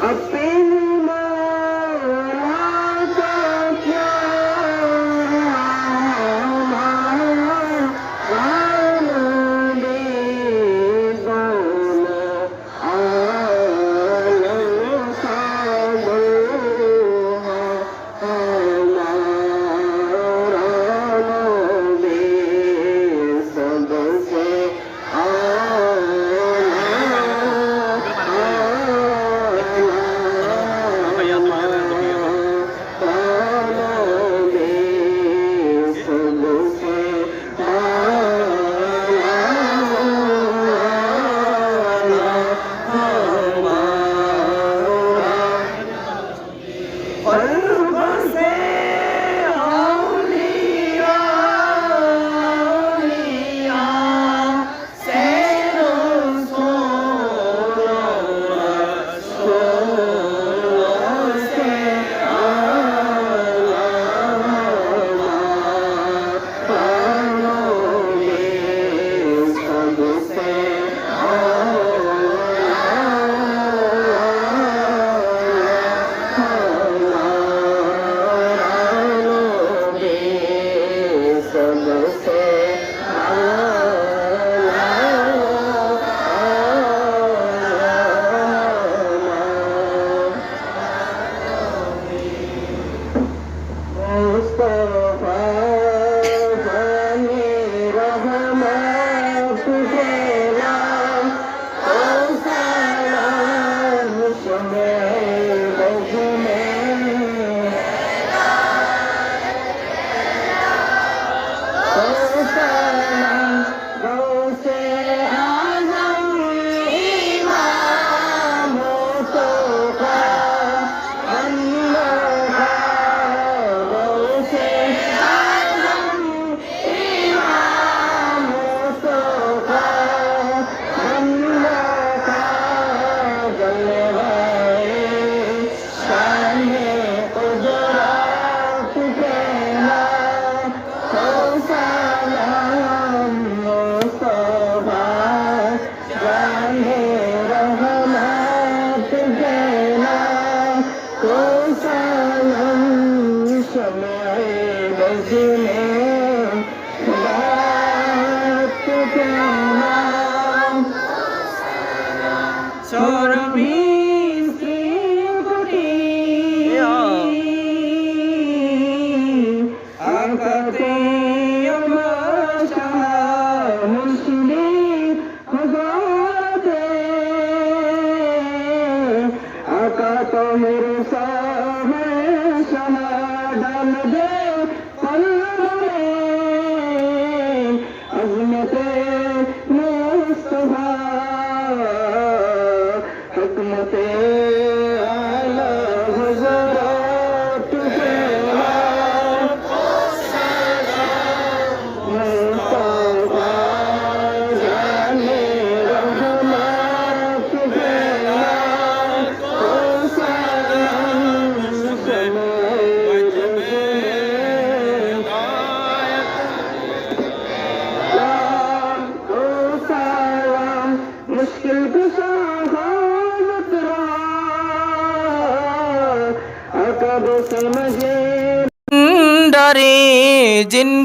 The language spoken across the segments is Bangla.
अपनी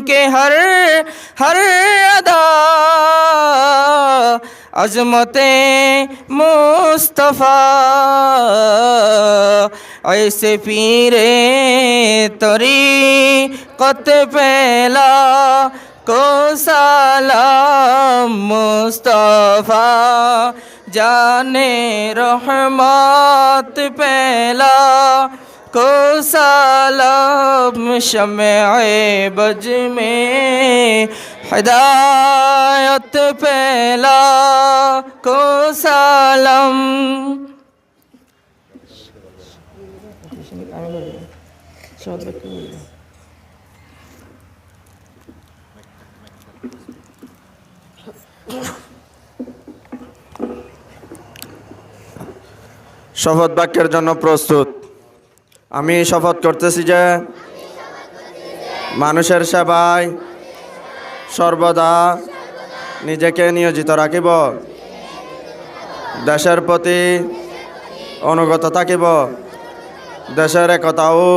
کے ہر ہر ادا عظمت مصطفیٰ ایسے پیرے تری قط پہلا کو سلام مصطفیٰ جانے رحمت پہلا کو سلام شمع بج میں ہدایت پھیلا کو سلام শপথ বাক্যের জন্য প্রস্তুত আমি শপথ করতেছি যে মানুষের সেবায় সর্বদা নিজেকে নিয়োজিত রাখিব। দেশের প্রতি অনুগত থাকিব। দেশের একতা ও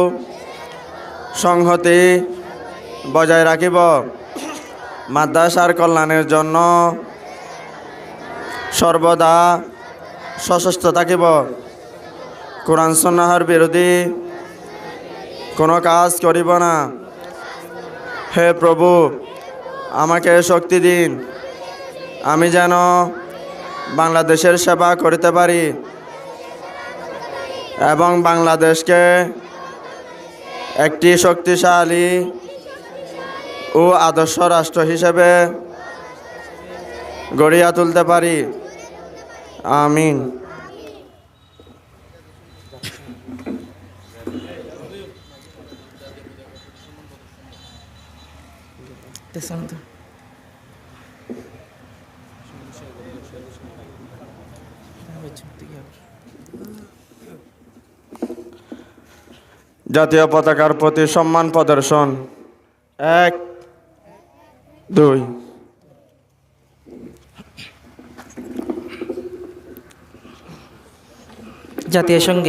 সংহতি বজায় রাখিব। মাদ্রাসার কল্যাণের জন্য সর্বদা সশস্ত্র থাকিব। কোরআন সন্ন্যাহর বিরোধী কোনো কাজ করিব না। হে প্রভু, আমাকে শক্তি দিন। আমি যেন বাংলাদেশের সেবা করিতে পারি এবং বাংলাদেশকে একটি শক্তিশালী ও আদর্শ রাষ্ট্র হিসেবে গড়িয়া তুলতে পারি। আমিন। জাতীয় পতাকার প্রতি সম্মান প্রদর্শন। এক দুই। জাতীয় সংগীত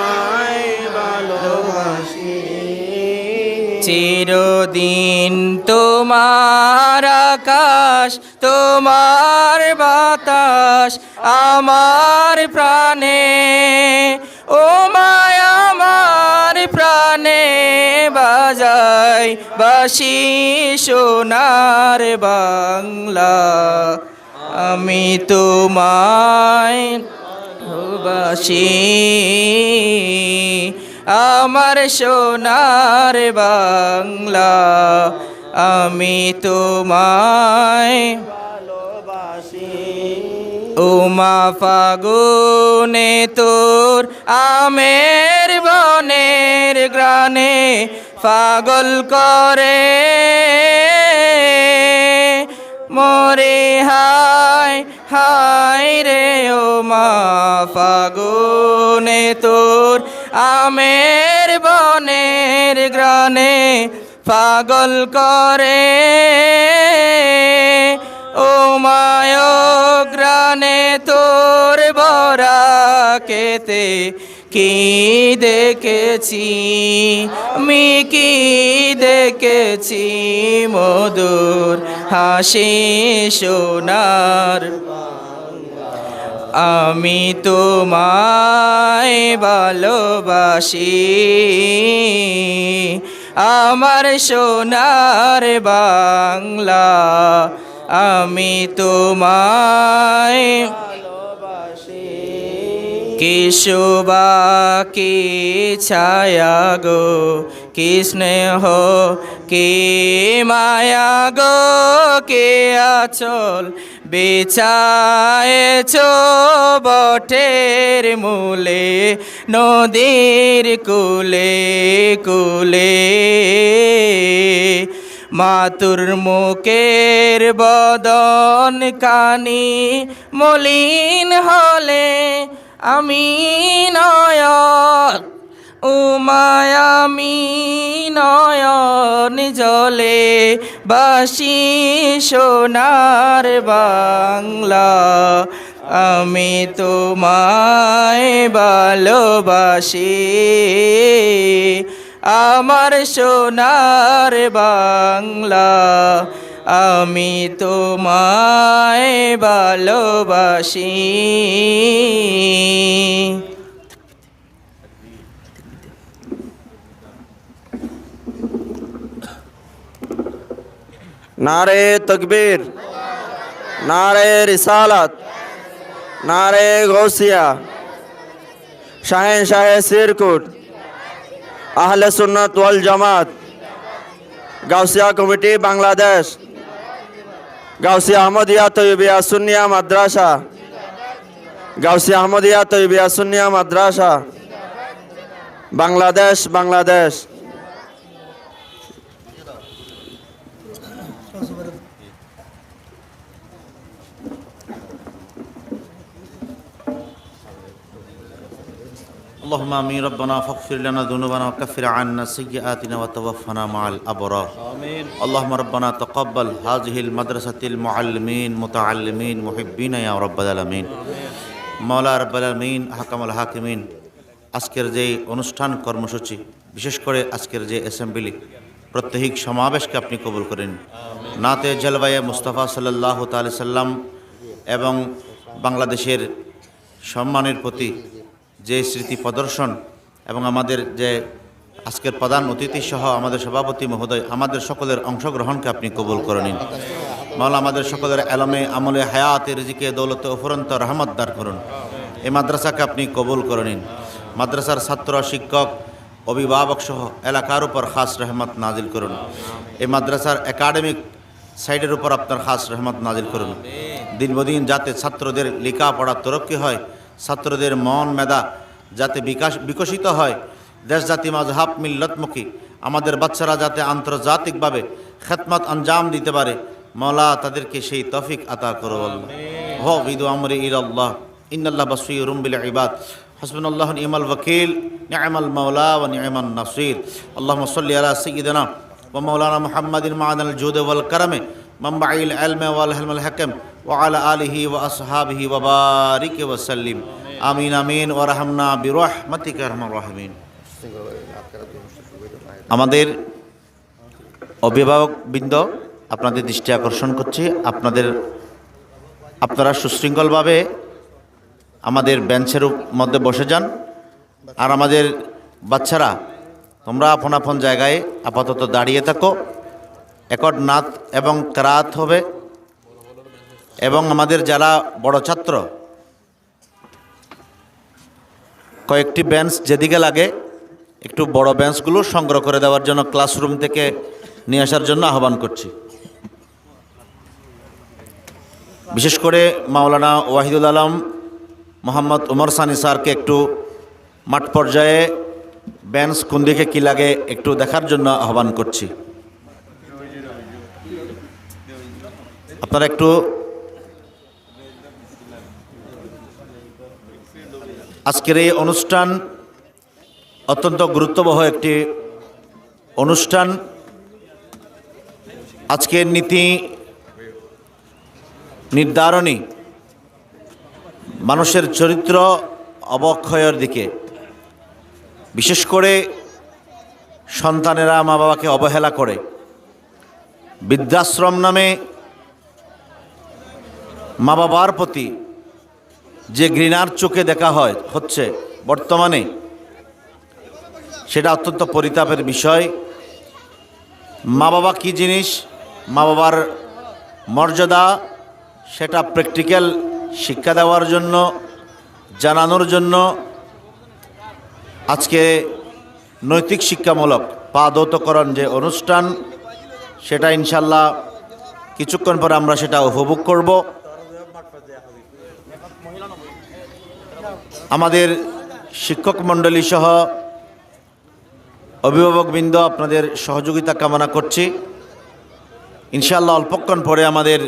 চিরদিন তোমার আকাশ, তোমার বাতাস, আমার প্রাণে। ও মায়, আমার প্রাণে বাজাই বাসি সোনার বাংলা। আমি তোমায় ভালোবাসি। আমার সোনার বাংলা, আমি তোমায় উমা ফাগুনে তোর আমের বনের গ্রানে পাগল করে। মরে হায় হায় রে ও মা ফাগুনে তোর আমের বনের গ্রানে পাগল করে। ও মায় গ্রানে তোর বরা কেতে কি দেখেছি? আমি কি দেখেছি মধুর হাসি সোনার? আমি তোমায় ভালোবাসি। আমার সোনার বাংলা আমি তোমায় কি শোভা কি ছায়া গো, কি স্নেহ, কি মায়া গো, কে আচল বেচায়েছ বটের মূলে নদীর কুলে কুলে। মাতুর মুখের বদন কানি মলিন হলে আমি নয়ন উমায়ামি নয়ন জলে বাসি সোনার বাংলা। আমি তোমায় ভালোবাসি, আমার সোনার বাংলা। আমি তোমায় ভালোবাসি। নারে তকবীর, নারে রিসালাত, নারে গৌসিয়া শাহেন শাহে সিরকুট, আহলে সুন্নত ওয়াল জামাত গাউসিয়া কমিটি বাংলাদেশ গাউসিয়া আহমদিয়া তৈবিয়া সুন্নিয়া মাদ্রাসা গাউসিয়া আহমদিয়া তৈবিয়া সুন্নিয়া মাদ্রাসা, বাংলাদেশ বাংলাদেশ। اللهم امين ربنا فاغفر لنا ذنوبنا وكفر عنا سيئاتنا وتوفنا مع الابرار آمين اللهم ربنا تقبل هذه المدرسة المعلمين متعلمين محبين يا رب العالمين মৌলা রব্বাল আলমিন হাকামুল হাকিমিন আজকের যে অনুষ্ঠান কর্মসূচি বিশেষ করে আজকের যে অ্যাসেম্বলি প্রত্যহিক সমাবেশকে আপনি কবুল করেন নাতে জলবায়ে মুস্তাফা সাল্লাহ তালি সাল্লাম এবং বাংলাদেশের সম্মানের প্রতি যে স্মৃতি প্রদর্শন এবং আমাদের যে আজকের প্রধান অতিথি সহ আমাদের সভাপতি মহোদয়, আমাদের সকলের অংশগ্রহণকে আপনি কবুল করে নিন। মাওলা, আমাদের সকলের আলমে আমলে হায়াতের রিজিকে, দৌলতে অফুরন্ত রহমত দার করুন। এই মাদ্রাসাকে আপনি কবুল করে নিন। মাদ্রাসার ছাত্র, শিক্ষক, অভিভাবক সহ এলাকার উপর খাস রহমত নাজিল করুন। এই মাদ্রাসার একাডেমিক সাইডের উপর আপনার খাস রহমত নাজিল করুন। দিনবদিন যাতে ছাত্রদের লেখাপড়া তরক্কি হয় ছাত্রদের মন মেধা যাতে বিকাশ বিকশিত হয়। দেশ জাতি মাজহাব মিল্লতমুখী। আমাদের বাচ্চারা যাতে আন্তর্জাতিকভাবে খেদমত আঞ্জাম দিতে পারে। মৌলা তাদেরকে সেই তফিক আতা করো আল্লাহ। হো বিদু আমরি ইর আল্লাহ ইন্নাল্লাহ বাসিরুম বিল ইবাদ। হাসবুনাল্লাহ নিমাল ওয়াকিল। নি'মাল মাওলা ওয়া নি'মান নাসির। আল্লাহুম্মা সাল্লি আলা সাইয়্যিদিনা ওয়া মাওলানা মুহাম্মাদিন মা'আদাল জুদ ওয়াল কারামে মানবাইল ইলমে ওয়াল হিলমুল হাকাম ওয়া আলা আলিহি ওয়া আসহাবিহি ওয়া বারিক ওয়া সাল্লিম আমিন আমিন ওয়া রাহমনা বিরহমাতিকা আরহামার রাহিমিন আমাদের অভিভাবকবৃন্দ আপনাদের দৃষ্টি আকর্ষণ করছি। আপনাদের, আপনারা সুশৃঙ্খলভাবে আমাদের বেঞ্চের মধ্যে বসে যান। আর আমাদের বাচ্চারা, তোমরা আপন আপন জায়গায় আপাতত দাঁড়িয়ে থাকো। একট নাত এবং ক্রাত হবে এবং আমাদের যারা বড় ছাত্র, কয়েকটি বেঞ্চ যেদিকে লাগে, একটু বড় বেঞ্চগুলো সংগ্রহ করে দেওয়ার জন্য ক্লাসরুম থেকে নিয়ে আসার জন্য আহ্বান করছি। বিশেষ করে মাওলানা ওয়াহিদুল আলম, মোহাম্মদ উমর সানি স্যারকে একটু মাঠ পর্যায়ে বেঞ্চ কোন দিকে কী লাগে একটু দেখার জন্য আহ্বান করছি। আপনারা একটু আজকের এই অনুষ্ঠান অত্যন্ত গুরুত্ববহ একটি অনুষ্ঠান। আজকের নীতি নির্ধারণী মানুষের চরিত্র অবক্ষয়ের দিকে। বিশেষ করে সন্তানেরা মা বাবাকে অবহেলা করে। বৃদ্ধাশ্রম নামে মা বাবার প্রতি যে ঘৃণার চোখে দেখা হয়, হচ্ছে বর্তমানে সেটা অত্যন্ত পরিতাপের বিষয়। মা বাবা কী জিনিস? মা বাবার মর্যাদা, সেটা প্র্যাকটিক্যাল শিক্ষা দেওয়ার জন্য, জানানোর জন্য। আজকে নৈতিক শিক্ষামূলক পাদতকরণ যে অনুষ্ঠান, সেটা ইনশাল্লাহ কিছুক্ষণ পর আমরা সেটা উপভোগ করব। আমাদের শিক্ষক মণ্ডলী সহ অভিভাবকবৃন্দ আপনাদের সহযোগিতা কামনা করছি। ইনশাল্লাহ অল্পক্ষণ পরে আমাদের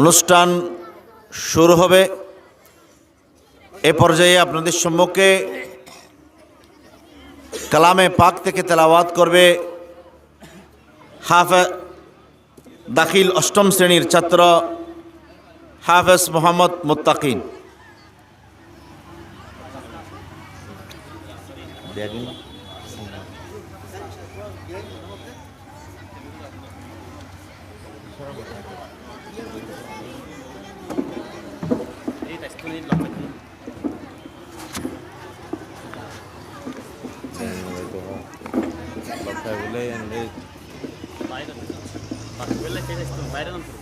অনুষ্ঠান শুরু হবে। এ পর্যায়ে আপনাদের সম্মুখে কালামে পাক থেকে তেলাওয়াত করবে হাফে দাখিল অষ্টম শ্রেণির ছাত্র হাফেজ মোহাম্মদ মুত্তাকিন। Derin. Allez, I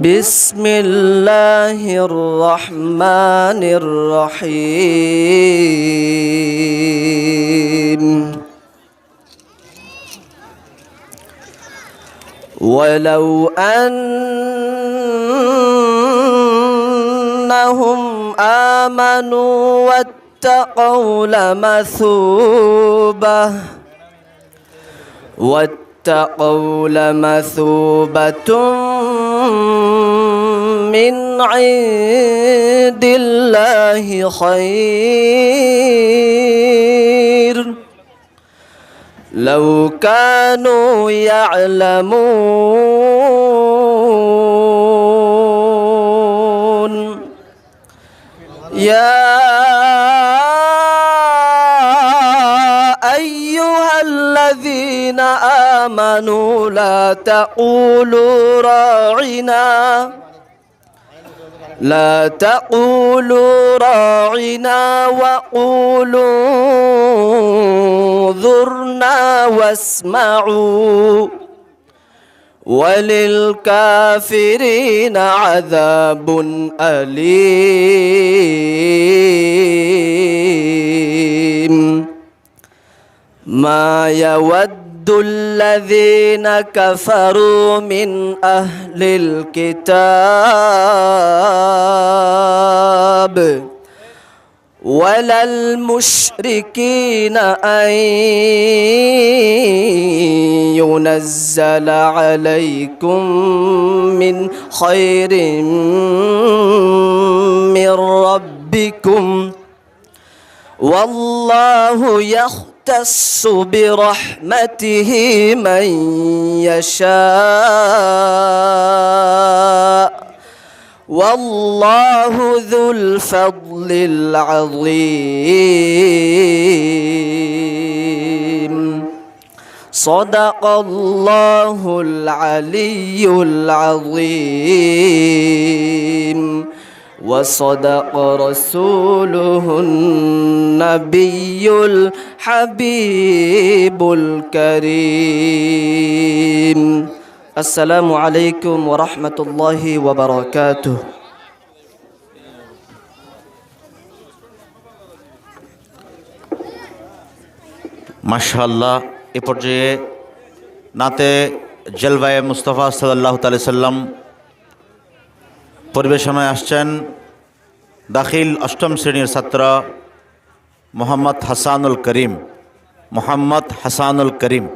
بسم الله الرحمن الرحيم. ولو أنهم آمنوا واتقوا لمثوبة واتقوا لمثوبة من عند الله خير. لو كانوا يعلمون. يا الذين آمنوا لا تقولوا راعنا. لا تقولوا راعنا وقولوا انظرنا واسمعوا. وللكافرين عذاب أليم. ما يود الذين كفروا من أهل الكتاب ولا المشركين أن ينزل عليكم من خير من ربكم. والله يختص برحمته من يشاء. والله ذو الفضل العظيم. صدق الله العلي العظيم. وصدق رسوله النبي الحبيب الكريم السلام عليكم ورحمة الله وبركاته মাশাল্লাহ এ পর্যায়ে নাতে জলবায়ে মুস্তফা সাল্লাহ তালি সাল্লাম পরিবেশনায় আসছেন দাখিল অষ্টম শ্রেণির ছাত্র মোহাম্মদ হাসানুল করিম মোহাম্মদ হাসানুল করিম।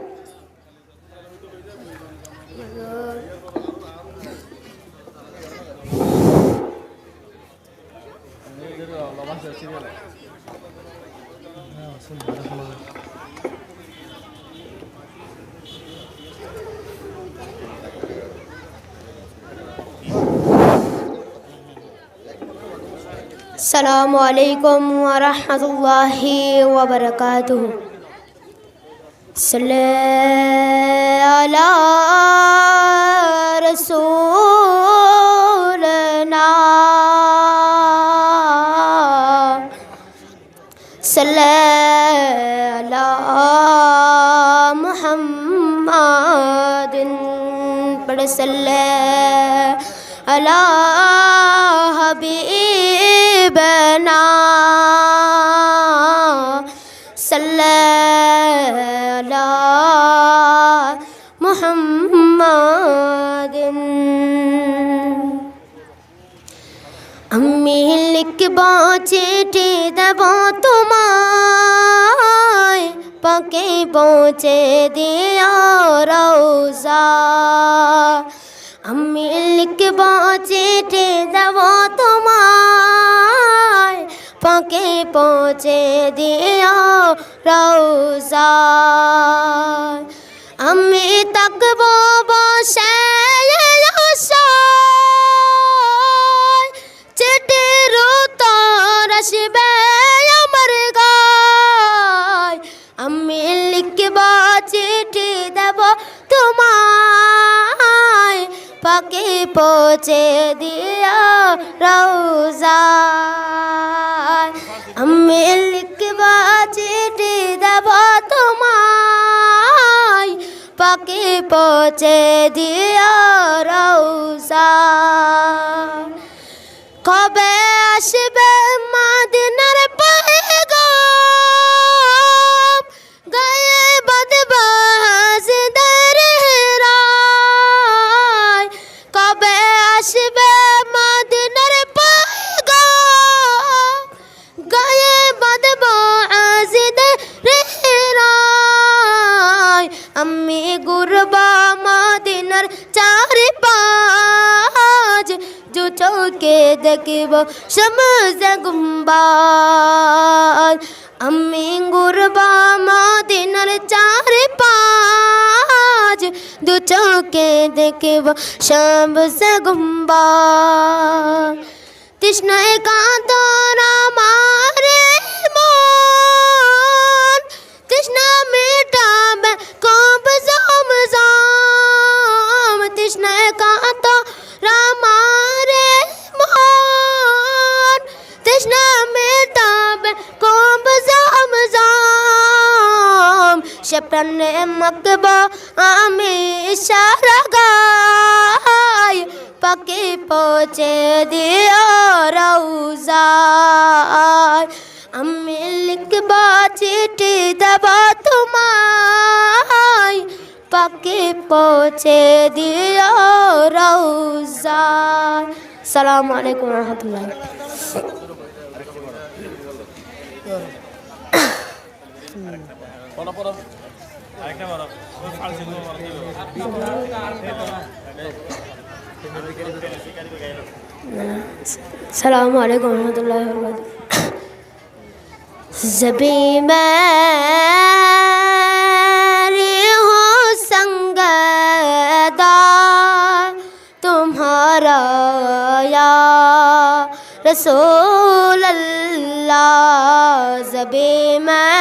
السلام عليكم ورحمة الله وبركاته. صلى على رسولنا. صلى على محمد. صلى على লিখব চিঠি দেব তোমায়। পাকে পৌঁছে দিও রৌজা আমি লিখব দেব তোমায়। পাকে পৌঁছে দিও রৌজা আমি তাকব বসে আসবে আমার গায়। আমি লিখব চিঠি দেব তোমায়। পাকে পৌঁছে দিও রৌজা আমি লিখবা চিঠি দেব তোমায়। পাকে পৌঁছে দিও রৌজা চৌকে দেখিব সমজ গুম্বাদ আমি গুরবা মদিনার চারে পাঁচ দু চৌকে দেখিব সমজ গুম্বাদ তৃষ্ণায় কাতর আমারে মন তৃষ্ণা মেটাবে সে প্রাণে মকব, আমি ইশারা গাই। পাকে পৌঁছে দিও রৌজায় আমি লিখবা, চিঠি দেব তোমায়। পাকে পৌঁছে দিও রৌজায় সালামু আলাইকুম রহমতুল্লাহ। السلام عليكم ورحمة الله وبركاته زبیماری ہو سنگ دا تمہارا یا رسول اللہ زبیماری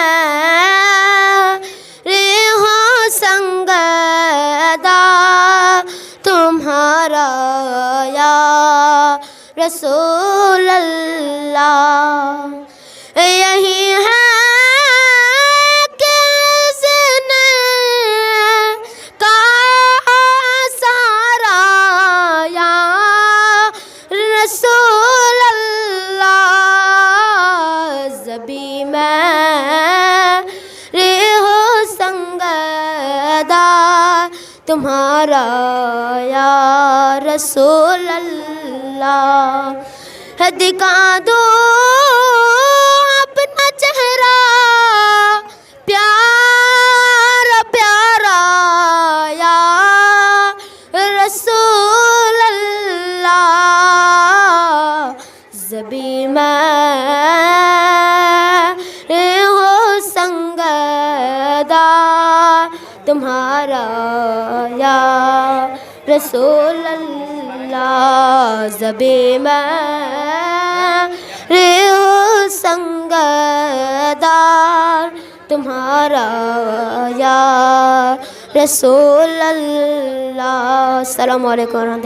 رسول اللہ۔ یہی ہے کا سارا یا رسول زبی میں ہو تمہارا یا رسول اللہ۔ अल्लाह है दिखा दो अपना चेहरा। प्यारा प्यारा, या रसूल अल्लाह जबी मैं हो संगदा। तुम्हारा या रसूल अल्लाह ناز بیمار ہو سنگدار तुम्हारा یا رسول اللہ السلام علیکم ورحمۃ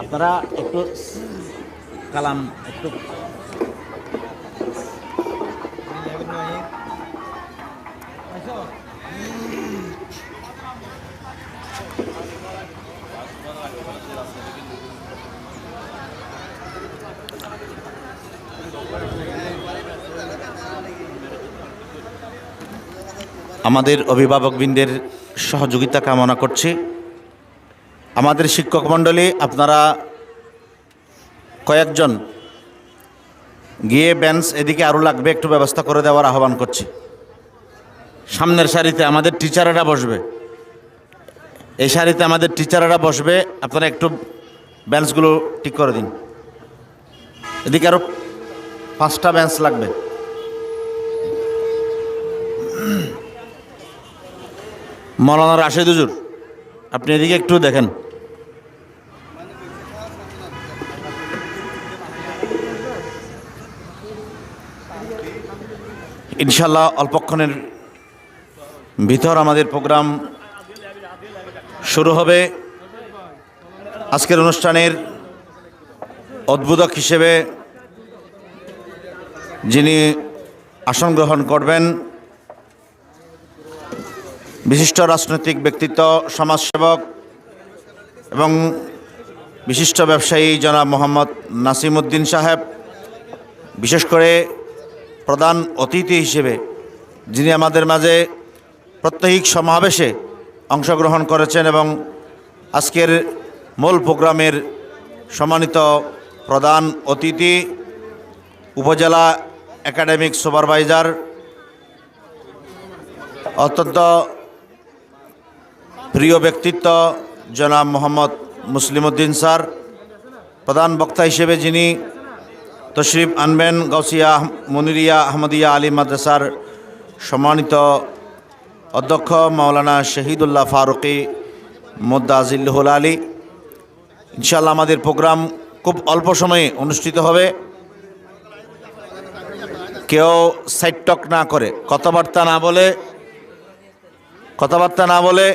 আপনারা একটু কালাম একটু আমাদের অভিভাবকবৃন্দের সহযোগিতা কামনা করছি। আমাদের শিক্ষক মণ্ডলী, আপনারা কয়েকজন গিয়ে বেঞ্চ এদিকে আরও লাগবে, একটু ব্যবস্থা করে দেওয়ার আহ্বান করছি। সামনের সারিতে আমাদের টিচারেরা বসবে। এই সারিতে আমাদের টিচারেরা বসবে, আপনারা একটু বেঞ্চগুলো ঠিক করে দিন। এদিকে আরও পাঁচটা বেঞ্চ লাগবে। মৌলানা রাশেদ হুজুর, আপনি এদিকে একটু দেখেন। ইনশাল্লাহ অল্পক্ষণের ভিতর আমাদের প্রোগ্রাম শুরু হবে। আজকের অনুষ্ঠানের উদ্বোধক হিসেবে যিনি আসন গ্রহণ করবেন বিশিষ্ট রাজনৈতিক ব্যক্তিত্ব, সমাজসেবক এবং বিশিষ্ট ব্যবসায়ী জনাব মোহাম্মদ নাসিমউদ্দিন সাহেব, বিশেষ করে প্রধান অতিথি হিসেবে যিনি আমাদের মাঝে প্রত্যহিক সমাবেশে অংশগ্রহণ করেছেন এবং আজকের মূল প্রোগ্রামের সম্মানিত প্রধান অতিথি, উপজেলা একাডেমিক সুপারভাইজার, অত্যন্ত প্রিয় ব্যক্তিত্ব, জনাব মোহাম্মদ মুসলিমউদ্দিন স্যার, প্রধান বক্তা হিসেবে যিনি তশরিফ আনবেন গৌসিয়া মনিরিয়া আহমদিয়া আলী মাদ্রাসার সম্মানিত অধ্যক্ষ মাওলানা শহীদুল্লাহ ফারুকি মোদ্দাজিল্লুল আলী। ইনশাল্লাহ আমাদের প্রোগ্রাম খুব অল্প সময়ে অনুষ্ঠিত হবে। কেউ সাইড টক না করে, কথাবার্তা না বলে, কথাবার্তা না বলে